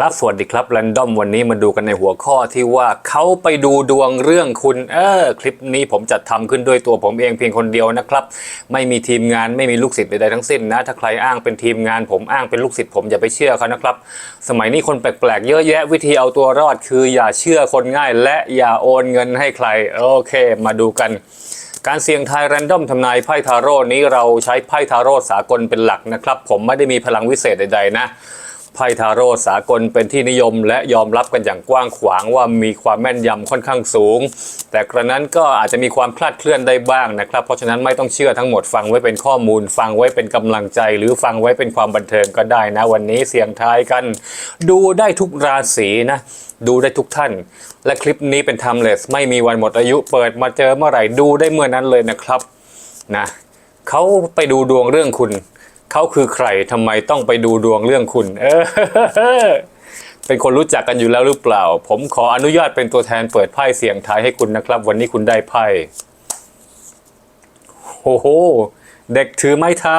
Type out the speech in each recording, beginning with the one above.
ครับ สวัสดีครับแรนดอมวันนี้มาดูกันในหัวข้อที่ว่าเขาไปดูดวงเรื่องคุณเออคลิปนี้ผมจัดทำขึ้นด้วยตัวผมเองเพียงคนเดียวนะครับ ไม่มีทีมงานไม่มีลูกศิษย์ใดๆทั้งสิ้นนะ ถ้าใครอ้างเป็นทีมงานผมอ้างเป็นลูกศิษย์ผมอย่าไปเชื่อเขานะครับ สมัยนี้คนแปลกๆเยอะแยะวิธีเอาตัวรอดคืออย่าเชื่อคนง่าย และอย่าโอนเงินให้ใครโอเค มาดูกันการเสี่ยงทายแรนดอมทำนายไพ่ทาโร่นี้เราใช้ไพ่ทาโร่สากลเป็นหลักนะครับ ผมไม่ได้มีพลังวิเศษใดๆนะ ไพ่ทาโร่สากลเป็นที่นิยม และยอมรับกันอย่างกว้างขวางว่ามีความแม่นยำค่อนข้างสูง แต่กระนั้นก็อาจจะมีความคลาดเคลื่อนได้บ้างนะครับ เพราะฉะนั้นไม่ต้องเชื่อทั้งหมดฟังไว้เป็นข้อมูล ฟังไว้เป็นกำลังใจ หรือฟังไว้เป็นความบันเทิงก็ได้นะ วันนี้เสียงทายกัน ดูได้ทุกราศีนะดูได้ทุกท่าน และคลิปนี้เป็น timeless ไม่มีวันหมดอายุเปิดมาเจอเมื่อไหร่ดูได้เมื่อนั้นเลยนะครับนะเขาไปดูดวงเรื่องคุณ เขาคือใครทำไมต้องไปดูดวงเรื่องคุณ เออ เป็นคนรู้จักกันอยู่แล้วหรือเปล่า ผมขออนุญาตเป็นตัวแทนเปิดไพ่เสียงทายให้คุณนะครับ วันนี้คุณได้ไพ่โอ้โห เด็กถือไม้เท้า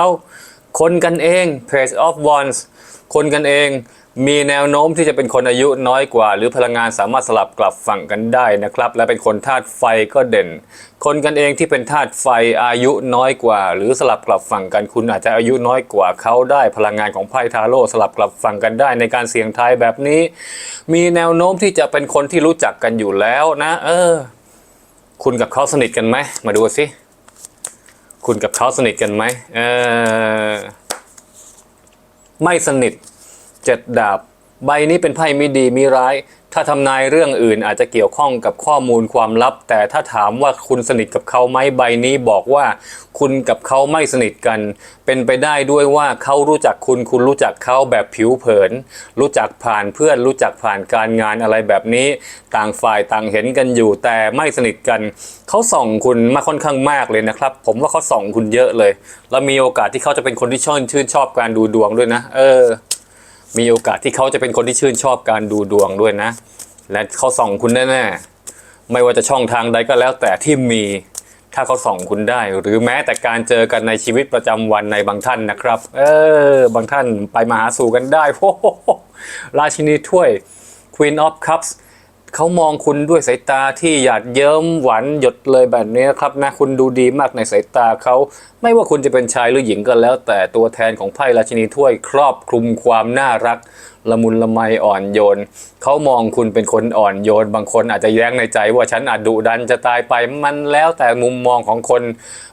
คนกันเอง Page of Wands คนกันเอง มีแนวโน้มที่จะเป็นคนอายุน้อยกว่า หรือพลังงานสามารถสลับกลับฝั่งกันได้นะครับ และเป็นคนธาตุไฟก็เด่น คนกันเองที่เป็นธาตุไฟอายุน้อยกว่า หรือสลับกลับฝั่งกันคุณอาจจะอายุน้อยกว่าเขาได้พลังงานของไพ่ทาโร่สลับกลับฝั่งกันได้ในการเสี่ยงทายแบบนี้ มีแนวโน้มที่จะเป็นคนที่รู้จักกันอยู่แล้วนะ เออ คุณกับเขาสนิทกันไหมมาดูสิคุณกับเขาสนิทกันไหมเออไม่สนิท จ็ดดาบ ใบนี้เป็นไพ่ไม่ดีมีร้าย ถ้าทำนายเรื่องอื่นอาจจะเกี่ยวข้องกับข้อมูลความลับ แต่ถ้าถามว่าคุณสนิทกับเขาไหมใบนี้บอกว่า คุณกับเขาไม่สนิทกัน เป็นไปได้ด้วยว่าเขารู้จักคุณคุณรู้จักเขาแบบผิวเผิน รู้จักผ่านเพื่อนรู้จักผ่านการงานอะไรแบบนี้ ต่างฝ่ายต่างเห็นกันอยู่ แต่ไม่สนิทกันเขาส่องคุณมาค่อนข้างมากเลยนะครับ ผมว่าเขาส่องคุณเยอะเลย แล้วมีโอกาสที่เขาจะเป็นคนที่ชอบชื่นชอบการดูดวงด้วยนะ เออ มีโอกาสที่เขาจะเป็นคนที่ชื่นชอบการดูดวงด้วยนะ และเขาส่องคุณแน่ๆไม่ว่าจะช่องทางใดก็แล้วแต่ที่มีถ้าเขาส่องคุณได้ หรือแม้แต่การเจอกันในชีวิตประจำวันในบางท่านนะครับ เออบางท่านไปมาหาสู่กันได้โอ้โหราชินีถ้วย Queen of Cups เขามองคุณด้วยสายตาที่หยาดเยิ้มหวานหยดเลยแบบนี้ครับนะคุณดูดีมากในสายตาเขาไม่ว่าคุณจะเป็นชายหรือหญิงก็แล้ว แต่ตัวแทนของไพ่ราชินีถ้วยครอบคลุมความน่ารัก ละมุนละไมอ่อนโยนเขามองคุณเป็นคนอ่อนโยน บางคนอาจจะแย้งในใจว่าฉันอาจดุดันจะตายไปมันแล้วแต่มุมมองของคน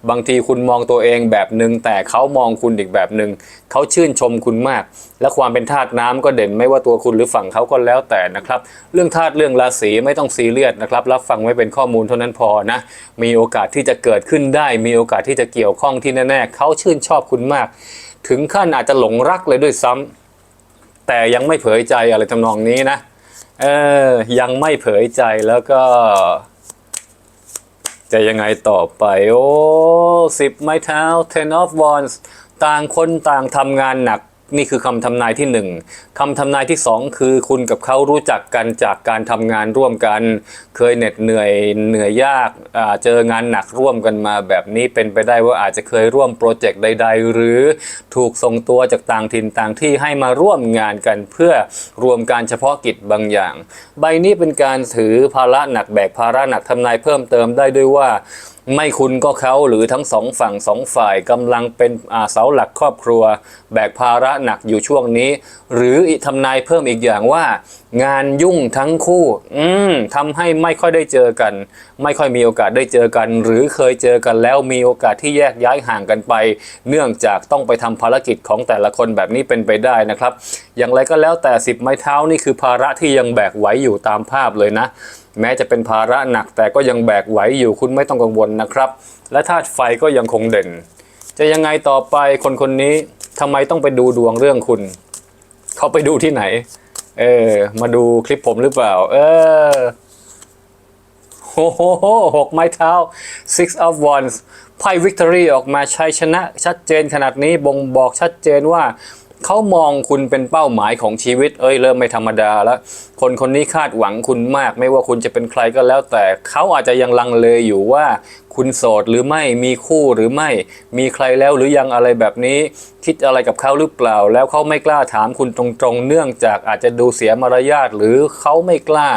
บางทีคุณมองตัวเองแบบหนึ่งแต่เขามองคุณอีกแบบหนึ่ง เขาชื่นชมคุณมาก และความเป็นธาตุน้ำก็เด่นไม่ว่าตัวคุณหรือฝั่งเขาก็แล้วแต่นะครับ เรื่องธาตุเรื่องราศีไม่ต้องซีเรียสนะครับ รับฟังไว้เป็นข้อมูลเท่านั้นพอนะ มีโอกาสที่จะเกิดขึ้นได้ มีโอกาสที่จะเกี่ยวข้องที่แน่ๆเขาชื่นชอบคุณมาก ถึงขั้นอาจจะหลงรักเลยด้วยซ้ำแต่ยังไม่เผยใจอะไรทำนองนี้นะเออยังไม่เผยใจแล้วก็จะยังไงต่อไป โอ้สิบไม้เท้า ten of wands ต่างคนต่างทำงานหนักนี่คือคำทำนายที่หนึ่งคำทำนายที่สองคือคุณกับเขารู้จักกันจากการทำงานร่วมกัน เคยเหน็ดเหนื่อยเหนื่อยยากาเจองานหนักร่วมกันมาแบบนี้เป็นไปได้ว่าอาจจะเคยร่วมโปรเจกต์ใด ๆ หรือถูกส่งตัวจากต่างถิ่นต่างที่ให้มาร่วมงานกันเพื่อรวมการเฉพาะกิจบางอย่าง ใบนี้เป็นการถือภาระหนักแบกภาระหนักทำนายเพิ่มเติมได้ด้วยว่า ไม่คุณก็เขาหรือทั้งสองฝั่งสองฝ่ายกำลังเป็นเสาหลักครอบครัว แบกภาระหนักอยู่ช่วงนี้ หรืออีกทำนายเพิ่มอีกอย่างว่า งานยุ่งทั้งคู่ อืมทำให้ไม่ค่อยได้เจอกัน ไม่ค่อยมีโอกาสได้เจอกัน หรือเคยเจอกันแล้วมีโอกาสที่แยกย้ายห่างกันไป เนื่องจากต้องไปทำภารกิจของแต่ละคนแบบนี้เป็นไปได้นะครับ อย่างไรก็แล้วแต่สิบไม้เท้านี่คือภาระที่ยังแบกไหวอยู่ตามภาพเลยนะแม้จะเป็นภาระหนักแต่ก็ยังแบกไหวอยู่คุณไม่ต้องกังวลนะครับ และธาตุไฟก็ยังคงเด่น จะยังไงต่อไปคนคนนี้ทำไมต้องไปดูดวงเรื่องคุณ เขาไปดูที่ไหน เออ มาดูคลิปผมหรือเปล่า เออโอ้โหหกไม้เท้า six of wands ไพ่ victory ออกมาชัยชนะชัดเจนขนาดนี้บ่งบอกชัดเจนว่าเขามองคุณเป็นเป้าหมายของชีวิต เอ้ยเริ่มไม่ธรรมดาแล้ว คนคนนี้คาดหวังคุณมาก ไม่ว่าคุณจะเป็นใครก็แล้วแต่เขาอาจจะยังลังเลอยู่ว่า คุณโสดหรือไม่มีคู่หรือไม่ มีใครแล้วหรือยังอะไรแบบนี้ คิดอะไรกับเขาหรือเปล่า แล้วเขาไม่กล้าถามคุณตรงๆ เนื่องจากอาจจะดูเสียมารยาทหรือเขาไม่กล้า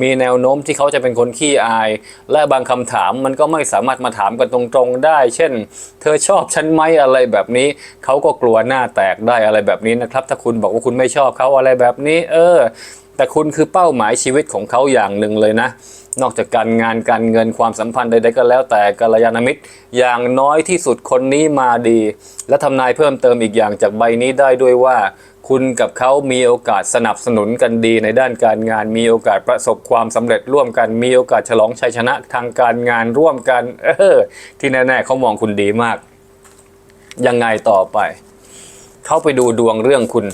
มีแนวโน้มที่เขาจะเป็นคนขี้อาย และบางคำถามมันก็ไม่สามารถมาถามกันตรงๆได้ เช่น เธอชอบฉันไหมอะไรแบบนี้เขาก็กลัวหน้าแตกได้อะไรแบบนี้นะครับ ถ้าคุณบอกว่าคุณไม่ชอบเขาอะไรแบบนี้ เออ แต่คุณคือเป้าหมายชีวิตของเขาอย่างหนึ่งเลยนะ นอกจากการงานการเงินความสัมพันธ์ใดๆก็แล้วแต่กัลยาณมิตร อย่างน้อยที่สุดคนนี้มาดี และทำนายเพิ่มเติมอีกอย่างจากใบนี้ได้ด้วยว่า คุณกับเขามีโอกาสสนับสนุนกันดีในด้านการงาน มีโอกาสประสบความสำเร็จร่วมกัน มีโอกาสฉลองชัยชนะทางการงานร่วมกัน เออ ที่แน่ๆเขามองคุณดีมาก ยังไงต่อไป เข้าไปดูดวงเรื่องคุณ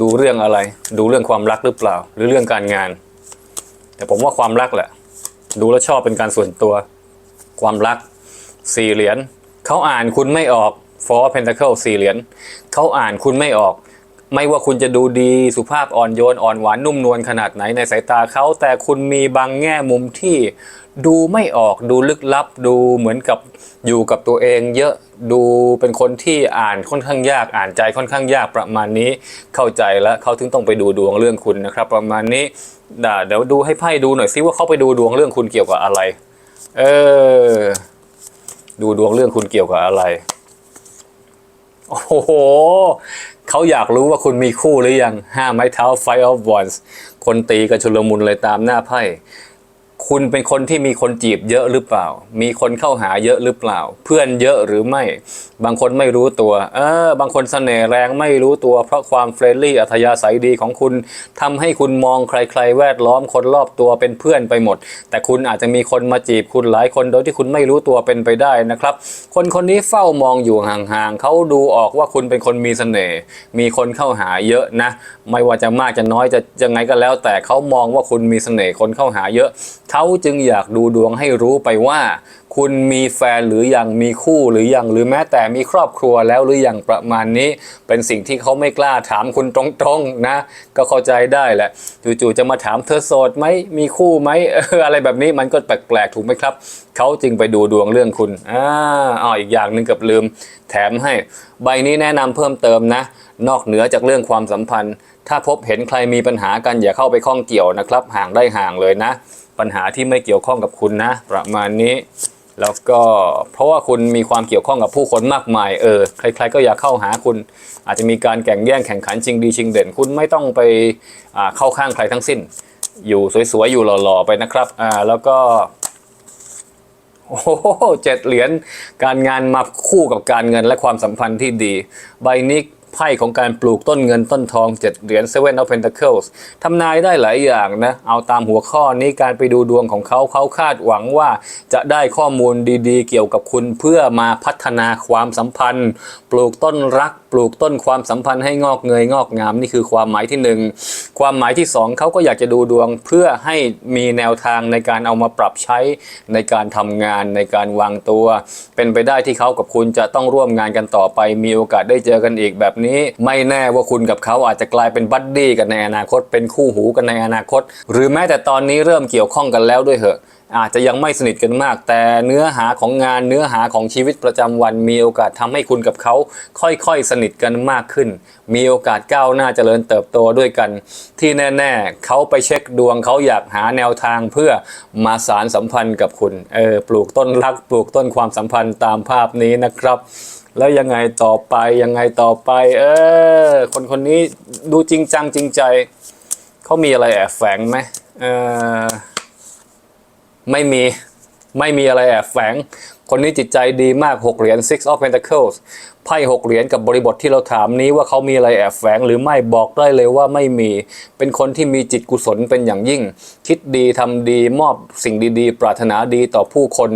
ดูเรื่องอะไร ดูเรื่องความรักหรือเปล่า หรือเรื่องการงาน แต่ผมว่าความรักแหละ ดูแล้วชอบเป็นการส่วนตัว ความรักสี่เหรียญเขาอ่านคุณไม่ออก four pentacle สี่เหรียญเขาอ่านคุณไม่ออก ไม่ว่าคุณจะดูดีสุภาพอ่อนโยนอ่อนหวานนุ่มนวลขนาดไหนในสายตาเขาแต่คุณมีบางแง่มุมที่ดูไม่ออกดูลึกลับดูเหมือนกับอยู่กับตัวเอง เยอะดูเป็นคนที่อ่านค่อนข้างยากอ่านใจค่อนข้างยากประมาณนี้เข้าใจแล้วเขาถึงต้องไปดูดวงเรื่องคุณนะครับ ประมาณนี้ดเดี๋ยวดูให้ไพ่ดูหน่อยซิว่าเขาไปดูดวงเรื่องคุณเกี่ยวกับอะไร เออดูดวงเรื่องคุณเกี่ยวกับอะไร โอ้โห เขาอยากรู้ว่าคุณมีคู่หรือยังห้าไม้เท้า Five of Wands คนตีกระชุลมุนเลยตามหน้าไพ่ คุณเป็นคนที่มีคนจีบเยอะหรือเปล่า มีคนเข้าหาเยอะหรือเปล่า เพื่อนเยอะหรือไม่ บางคนไม่รู้ตัว เออ บางคนเสน่ห์แรงไม่รู้ตัว เพราะความเฟรนลี่อัธยาศัยดีของคุณทำให้คุณมองใคร ๆ แวดล้อมคนรอบตัวเป็นเพื่อนไปหมด แต่คุณอาจจะมีคนมาจีบคุณหลายคนโดยที่คุณไม่รู้ตัวเป็นไปได้นะครับ คนคนนี้เฝ้ามองอยู่ห่างๆเขาดูออกว่าคุณเป็นคนมีเสน่ห์ มีคนเข้าหาเยอะนะ ไม่ว่าจะมากจะน้อยจะยังไงก็แล้ว แต่เขามองว่าคุณมีเสน่ห์คนเข้าหาเยอะเขาจึงอยากดูดวงให้รู้ไปว่า คุณมีแฟนหรือยังมีคู่หรือยังหรือแม้แต่มีครอบครัวแล้วหรือยังประมาณนี้ เป็นสิ่งที่เขาไม่กล้าถามคุณตรงๆนะ ก็เข้าใจได้แหละจู่ๆจะมาถามเธอโสดไหมมีคู่ไหมอะไรแบบนี้มันก็แปลกๆถูกไหมครับเขาจึงไปดูดวงเรื่องคุณอ่าอ๋ออีกอย่างหนึ่งกับลืม แถมให้ใบนี้แนะนำเพิ่มเติมนะ นอกเหนือจากเรื่องความสัมพันธ์ ถ้าพบเห็นใครมีปัญหากันอย่าเข้าไปข้องเกี่ยวนะครับ ห่างได้ห่างเลยนะ ปัญหาที่ไม่เกี่ยวข้องกับคุณนะ ประมาณนี้แล้วก็เพราะว่าคุณมีความเกี่ยวข้องกับผู้คนมากมายเออใครๆก็อยากเข้าหาคุณ อาจจะมีการแข่งแย่งแข่งขันชิงดีชิงเด่น คุณไม่ต้องไปเข้าข้างใครทั้งสิ้น อยู่สวยๆอยู่หล่อๆไปนะครับอ่าแล้วก็โอ้โหเจ็ดเหรียญการงานมาคู่กับการเงินและความสัมพันธ์ที่ดี ใบนี้ ไพ่ของการปลูกต้นเงินต้นทองเจ็ดเหรียญ Seven of Pentacles ทำนายได้หลายอย่างนะ เอาตามหัวข้อนี้การไปดูดวงของเขาเขาคาดหวังว่าจะได้ข้อมูลดีๆ เกี่ยวกับคุณเพื่อมาพัฒนาความสัมพันธ์ ปลูกต้นรัก ปลูกต้นความสัมพันธ์ให้งอกเงยงอกงามนี่คือความหมายที่หนึ่ง ความหมายที่สองเขาก็อยากจะดูดวงเพื่อให้มีแนวทางในการเอามาปรับใช้ในการทำงานในการวางตัว เป็นไปได้ที่เขากับคุณจะต้องร่วมงานกันต่อไป มีโอกาสได้เจอกันอีกแบบนี้ ไม่แน่ว่าคุณกับเขาอาจจะกลายเป็นบัดดี้กันในอนาคต เป็นคู่หูกันในอนาคต หรือแม้แต่ตอนนี้เริ่มเกี่ยวข้องกันแล้วด้วยเหอะ อาจจะยังไม่สนิทกันมาก แต่เนื้อหาของงานเนื้อหาของชีวิตประจำวันมีโอกาสทำให้คุณกับเขา ค่อยๆ สนิทกันมากขึ้น มีโอกาสก้าวหน้าเจริญเติบโตด้วยกัน ที่แน่ ๆ เขาไปเช็คดวงเขาอยากหาแนวทางเพื่อมาสารสัมพันธ์กับคุณเออปลูกต้นรัก ปลูกต้นความสัมพันธ์ตามภาพนี้นะครับ แล้วยังไงต่อไปยังไงต่อไป เออคนคนนี้ดูจริงจังจริงใจเขามีอะไรแอบแฝงไหมเออ ไม่มีไม่มีอะไรแอบแฝง คนนี้จิตใจดีมาก 6 เหรียญ Six of Pentacles ไพ่6เหรียญกับบริบทที่เราถามนี้ว่าเขามีอะไรแอบแฝงหรือไม่บอกได้เลยว่าไม่มี เป็นคนที่มีจิตกุศลเป็นอย่างยิ่ง คิดดีทำดีมอบสิ่งดีๆ ปรารถนาดีต่อผู้คน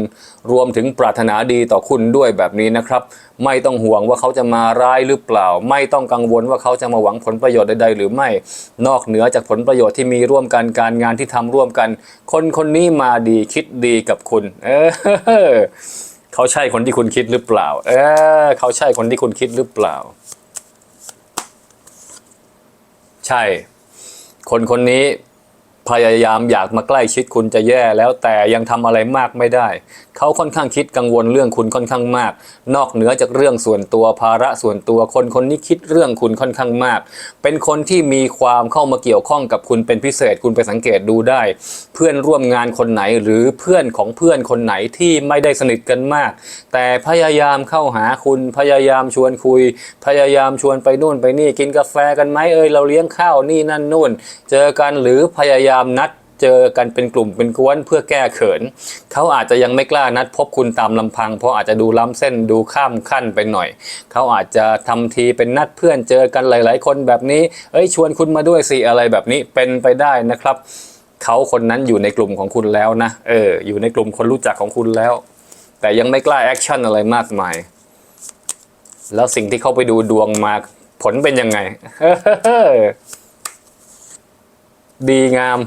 รวมถึงปรารถนาดีต่อคุณด้วยแบบนี้นะครับ ไม่ต้องห่วงว่าเขาจะมาร้ายหรือเปล่า ไม่ต้องกังวลว่าเขาจะมาหวังผลประโยชน์ใดๆหรือไม่ นอกเหนือจากผลประโยชน์ที่มีร่วมกันการงานที่ทำร่วมกัน คนคนนี้มาดีคิดดีกับคุณ เออ เขาใช่คนที่คุณคิดหรือเปล่า เออเขาใช่คนที่คุณคิดหรือเปล่า ใช่ คนคนนี้ พยายามอยากมาใกล้ชิดคุณจะแย่แล้วแต่ยังทำอะไรมากไม่ได้ เขาค่อนข้างคิดกังวลเรื่องคุณค่อนข้างมาก นอกเหนือจากเรื่องส่วนตัวภาระส่วนตัวคนคนนี้คิดเรื่องคุณค่อนข้างมาก เป็นคนที่มีความเข้ามาเกี่ยวข้องกับคุณเป็นพิเศษคุณไปสังเกตดูได้ เพื่อนร่วมงานคนไหนหรือเพื่อนของเพื่อนคนไหนที่ไม่ได้สนิทกันมาก แต่พยายามเข้าหาคุณพยายามชวนคุย พยายามชวนไปนู่นไปนี่กินกาแฟกันไหมเอ้ยเราเลี้ยงข้าวนี่นั่นนู่น เจอกันหรือพยายามามนัดเจอกันเป็นกลุ่มเป็นกวนเพื่อแก้เขิน เขาอาจจะยังไม่กล้านัดพบคุณตามลำพัง เพราะอาจจะดูล้ำเส้นดูข้ามขั้นไปหน่อย เขาอาจจะทำทีเป็นนัดเพื่อนเจอกันหลาย ๆ คนแบบนี้ เอ้ยชวนคุณมาด้วยสิอะไรแบบนี้เป็นไปได้นะครับ เขาคนนั้นอยู่ในกลุ่มของคุณแล้วนะ เออ อยู่ในกลุ่มคนรู้จักของคุณแล้ว แต่ยังไม่กล้าแอคชั่นอะไรมากมาย แล้วสิ่งที่เขาไปดูดวงมาผลเป็นยังไง ดีงาม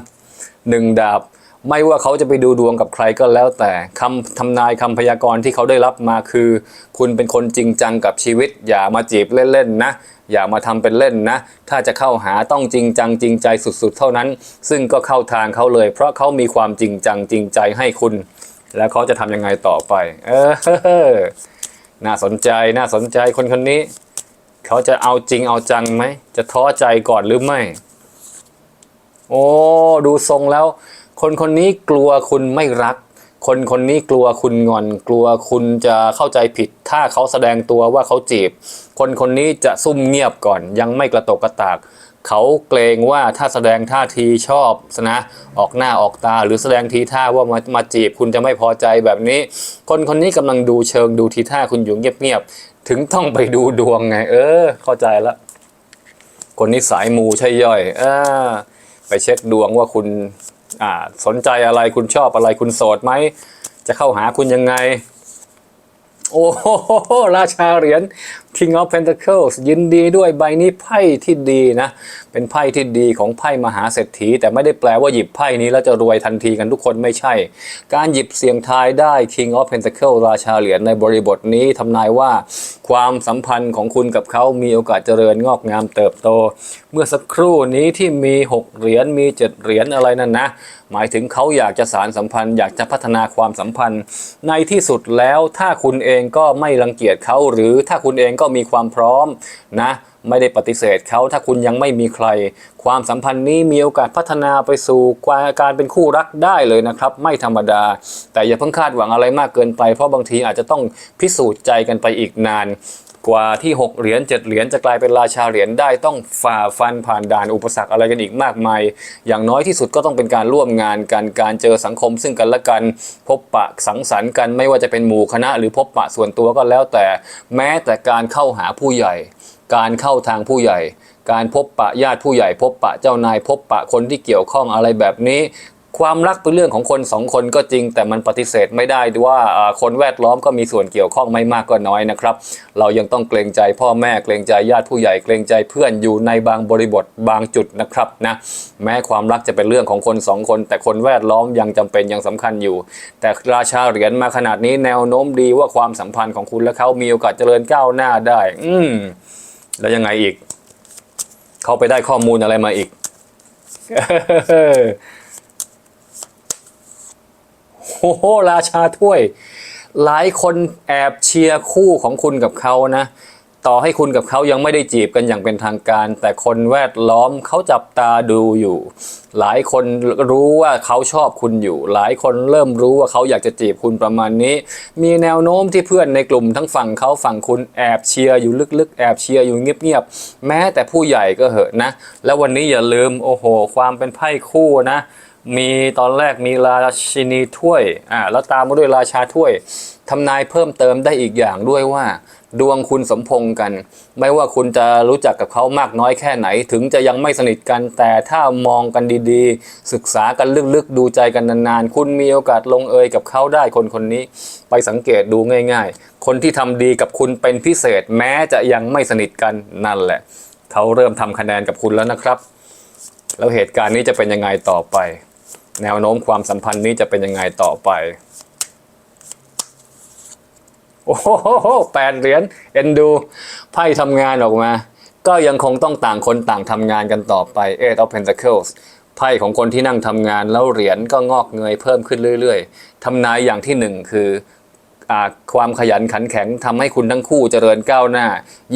หนึ่งดาบ ไม่ว่าเขาจะไปดูดวงกับใครก็แล้วแต่คำทำนายคำพยากรณ์ที่เขาได้รับมาคือ คุณเป็นคนจริงจังกับชีวิต อย่ามาจีบเล่นๆนะอย่ามาทำเป็นเล่นนะ ถ้าจะเข้าหาต้องจริงจังจริงใจสุดๆ เท่านั้น ซึ่งก็เข้าทางเขาเลย เพราะเขามีความจริงจังจริงใจให้คุณ แล้วเขาจะทำยังไงต่อไป เออ น่าสนใจ น่าสนใจคนคนนี้ เขาจะเอาจริงเอาจังไหม จะท้อใจก่อนหรือไม่ โอ้ดูทรงแล้ว คนคนนี้กลัวคุณไม่รัก คนคนนี้กลัวคุณงอน กลัวคุณจะเข้าใจผิด ถ้าเขาแสดงตัวว่าเขาจีบ คนคนนี้จะซุ่มเงียบก่อน ยังไม่กระตกกระตากเขาเกรงว่าถ้าแสดงท่าทีชอบนะออกหน้าออกตาหรือแสดงทีท่าว่ามามาจีบคุณจะไม่พอใจแบบนี้ คนคนนี้กำลังดูเชิงดูทีท่าคุณอยู่เงียบๆถึงต้องไปดูดวงไง เออ เข้าใจละคนนี้สายมูใช่ย่อยอ่า ไปเช็คดวงว่าคุณสนใจอะไรคุณชอบอะไรคุณโสดไหม จะเข้าหาคุณยังไง โอ้โหราชาเหรียญ King of Pentacles ยินดีด้วยใบนี้ไพ่ที่ดีนะ เป็นไพ่ที่ดีของไพ่มหาเศรษฐี แต่ไม่ได้แปลว่าหยิบไพ่นี้แล้วจะรวยทันทีกันทุกคนไม่ใช่ การหยิบเสียงทายได้ King of Pentacles ราชาเหรียญในบริบทนี้ทำนายว่า ความสัมพันธ์ของคุณกับเขามีโอกาสเจริญงอกงามเติบโต เมื่อสักครู่นี้ที่มี 6 เหรียญมี 7 เหรียญอะไรนั่นนะ หมายถึงเขาอยากจะสารสัมพันธ์ อยากจะพัฒนาความสัมพันธ์ ในที่สุดแล้วถ้าคุณเองก็ไม่รังเกียจเขาหรือถ้าคุณเองก็มีความพร้อมนะ ไม่ได้ปฏิเสธเขาถ้าคุณยังไม่มีใคร ความสัมพันธ์นี้มีโอกาสพัฒนาไปสู่การเป็นคู่รักได้เลยนะครับ ไม่ธรรมดา แต่อย่าเพิ่งคาดหวังอะไรมากเกินไป เพราะบางทีอาจจะต้องพิสูจน์ใจกันไปอีกนาน กว่าที่ 6 เหรียญ7เหรียญจะกลายเป็นราชาเหรียญได้ต้องฝ่าฟันผ่านด่านอุปสรรคอะไรกันอีกมากมาย อย่างน้อยที่สุดก็ต้องเป็นการร่วมงานกันการเจอสังคมซึ่งกันและกันพบปะสังสรรค์กันไม่ว่าจะเป็นหมู่คณะ หรือพบปะส่วนตัวก็แล้วแต่ แม้แต่การเข้าหาผู้ใหญ่ การเข้าทางผู้ใหญ่ การพบปะญาติผู้ใหญ่ พบปะเจ้านาย พบปะคนที่เกี่ยวข้องอะไรแบบนี้ ความรักเป็นเรื่องของคนสองคนก็จริง แต่มันปฏิเสธไม่ได้ว่าคนแวดล้อมก็มีส่วนเกี่ยวข้องไม่มากก็น้อยนะครับ เรายังต้องเกรงใจพ่อแม่เกรงใจญาติผู้ใหญ่เกรงใจเพื่อนอยู่ในบางบริบทบางจุดนะครับนะแม้ความรักจะเป็นเรื่องของคนสองคน แต่คนแวดล้อมยังจำเป็นยังสำคัญอยู่ แต่ราชาเหรียญมาขนาดนี้แนวโน้มดีว่าความสัมพันธ์ของคุณและเขามีโอกาสเจริญก้าวหน้าได้ อืม แล้วยังไงอีก เขาไปได้ข้อมูลอะไรมาอีก โอ้โหราชาถ้วย หลายคนแอบเชียร์คู่ของคุณกับเขานะ ต่อให้คุณกับเขายังไม่ได้จีบกันอย่างเป็นทางการ แต่คนแวดล้อมเขาจับตาดูอยู่ หลายคนรู้ว่าเขาชอบคุณอยู่ หลายคนเริ่มรู้ว่าเขาอยากจะจีบคุณประมาณนี้ มีแนวโน้มที่เพื่อนในกลุ่มทั้งฝั่งเขาฝั่งคุณแอบเชียร์อยู่ลึกๆ แอบเชียร์อยู่เงียบๆแม้แต่ผู้ใหญ่ก็เหอะนะ แล้ววันนี้อย่าลืมโอ้โห ความเป็นไพ่คู่นะมีตอนแรกมีราชินีถ้วยอ่าแล้วตามมาด้วยราชาถ้วยทำนายเพิ่มเติมได้อีกอย่างด้วยว่า ดวงคุณสมพงษ์กัน ไม่ว่าคุณจะรู้จักกับเขามากน้อยแค่ไหน ถึงจะยังไม่สนิทกันแต่ถ้ามองกันดีๆ ศึกษากันลึกๆ ดูใจกันนานๆ คุณมีโอกาสลงเอยกับเขาได้คนคนนี้ ไปสังเกตดูง่าย ๆ คนที่ทำดีกับคุณเป็นพิเศษแม้จะยังไม่สนิทกันนั่นแหละ เขาเริ่มทำคะแนนกับคุณแล้วนะครับ แล้วเหตุการณ์นี้จะเป็นยังไงต่อไป แนวโน้มความสัมพันธ์นี้จะเป็นยังไงต่อไป โอ้โหแปดเหรียญเอ็นดูไพ่ทำงานออกมา ก็ยังคงต้องต่างคนต่างทำงานกันต่อไป Eight of Pentacles ไพ่ของคนที่นั่งทำงานแล้วเหรียญก็งอกเงยเพิ่มขึ้นเรื่อย ๆทำนายอย่างที่หนึ่งคือ ความขยันขันแข็งทำให้คุณทั้งคู่เจริญก้าวหน้า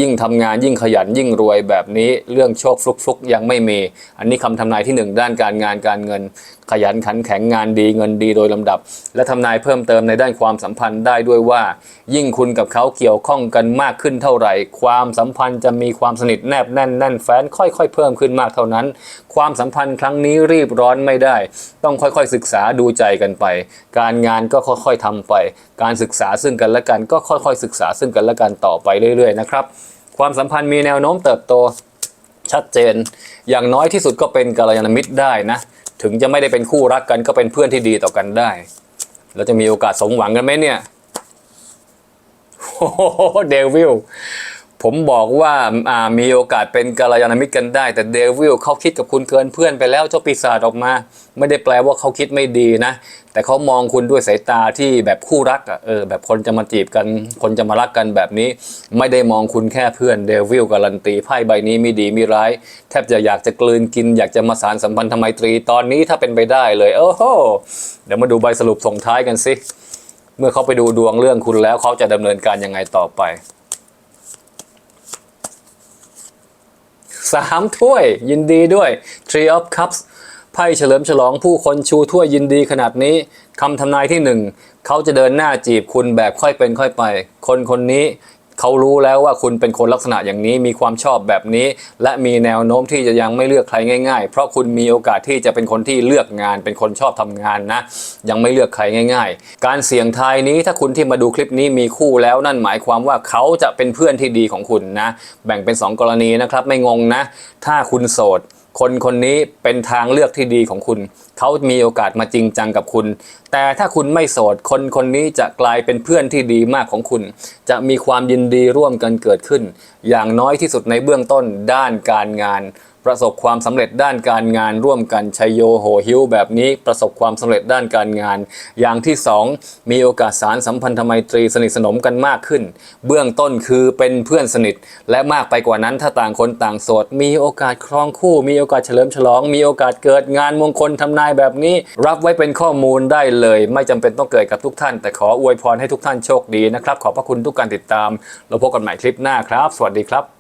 ยิ่งทำงานยิ่งขยันยิ่งรวยแบบนี้เรื่องโชคฟลุกๆยังไม่มี อันนี้คำทำนายที่หนึ่งด้านการงานการเงิน ขยันขันแข็งงานดีเงินดีโดยลำดับ และทำนายเพิ่มเติมในด้านความสัมพันธ์ได้ด้วยว่า ยิ่งคุณกับเขาเกี่ยวข้องกันมากขึ้นเท่าไหร่ ความสัมพันธ์จะมีความสนิทแนบแน่นแน่นแฟ้นค่อยๆ เพิ่มขึ้นมากเท่านั้น ความสัมพันธ์ครั้งนี้รีบร้อนไม่ได้ ต้องค่อยๆศึกษาดูใจกันไป การงานก็ค่อยๆทำไป การศึกษาซึ่งกันและกันก็ค่อยๆ ศึกษาซึ่งกันและกันต่อไปเรื่อยๆนะครับความสัมพันธ์มีแนวโน้มเติบโตชัดเจน อย่างน้อยที่สุดก็เป็นกัลยาณมิตรได้นะถึงจะไม่ได้เป็นคู่รักกันก็เป็นเพื่อนที่ดีต่อกันได้ แล้วจะมีโอกาสสมหวังกันไหมเนี่ยโอ้โหเดวิล ผมบอกว่าามีโอกาสเป็นกัลยาณมิตรกันได้ แต่เดวิลเขาคิดกับคุณเกินเพื่อนไปแล้วเจ้าปีศาจออกมา ไม่ได้แปลว่าเขาคิดไม่ดีนะ แต่เขามองคุณด้วยสายตาที่แบบคู่รักอะเออแบบคนจะมาจีบกัน คนจะมารักกันแบบนี้ ไม่ได้มองคุณแค่เพื่อนเดวิลการันตีไพ่ใบนี้มีดีมีร้าย แทบจะอยากจะกลืนกิน อยากจะมาสารสัมพันธไมตรีตอนนี้ถ้าเป็นไปได้เลย โอ้โหเดี๋ยวมาดูใบสรุปส่งท้ายกันสิเมื่อเขาไปดูดวงเรื่องคุณแล้วเขาจะดำเนินการยังไงต่อไป สามถ้วยยินดีด้วย Tree of Cups ไพ่เฉลิมฉลองผู้คนชูถ้วยยินดีขนาดนี้คำทำนายที่หนึ่งเขาจะเดินหน้าจีบคุณแบบค่อยเป็นค่อยไป คนคนนี้ เขารู้แล้วว่าคุณเป็นคนลักษณะอย่างนี้มีความชอบแบบนี้ และมีแนวโน้มที่จะยังไม่เลือกใครง่าย ๆ เพราะคุณมีโอกาสที่จะเป็นคนที่เลือกงาน เป็นคนชอบทำงานนะ ยังไม่เลือกใครง่าย ๆ การเสี่ยงทายนี้ถ้าคุณที่มาดูคลิปนี้มีคู่แล้วนั่นหมายความว่าเขาจะเป็นเพื่อนที่ดีของคุณนะ แบ่งเป็น 2 กรณีนะครับไม่งงนะ ถ้าคุณโสด คนคนนี้เป็นทางเลือกที่ดีของคุณ เขามีโอกาสมาจริงจังกับคุณ แต่ถ้าคุณไม่โสด คนคนนี้จะกลายเป็นเพื่อนที่ดีมากของคุณ จะมีความยินดีร่วมกันเกิดขึ้น อย่างน้อยที่สุดในเบื้องต้นด้านการงาน ประสบความสำเร็จด้านการงานร่วมกันชัยโยโหหิวแบบนี้ประสบความสำเร็จด้านการงาน อย่างที่สองมีโอกาสสารสัมพันธไมตรีสนิทสนมกันมากขึ้น เบื้องต้นคือเป็นเพื่อนสนิท และมากไปกว่านั้นถ้าต่างคนต่างโสด มีโอกาสครองคู่ มีโอกาสเฉลิมฉลอง มีโอกาสเกิดงานมงคลทำนายแบบนี้ รับไว้เป็นข้อมูลได้เลย ไม่จำเป็นต้องเกิดกับทุกท่าน แต่ขออวยพรให้ทุกท่านโชคดีนะครับขอบพระคุณทุกการติดตามเราพบกันใหม่คลิปหน้าครับ สวัสดีครับ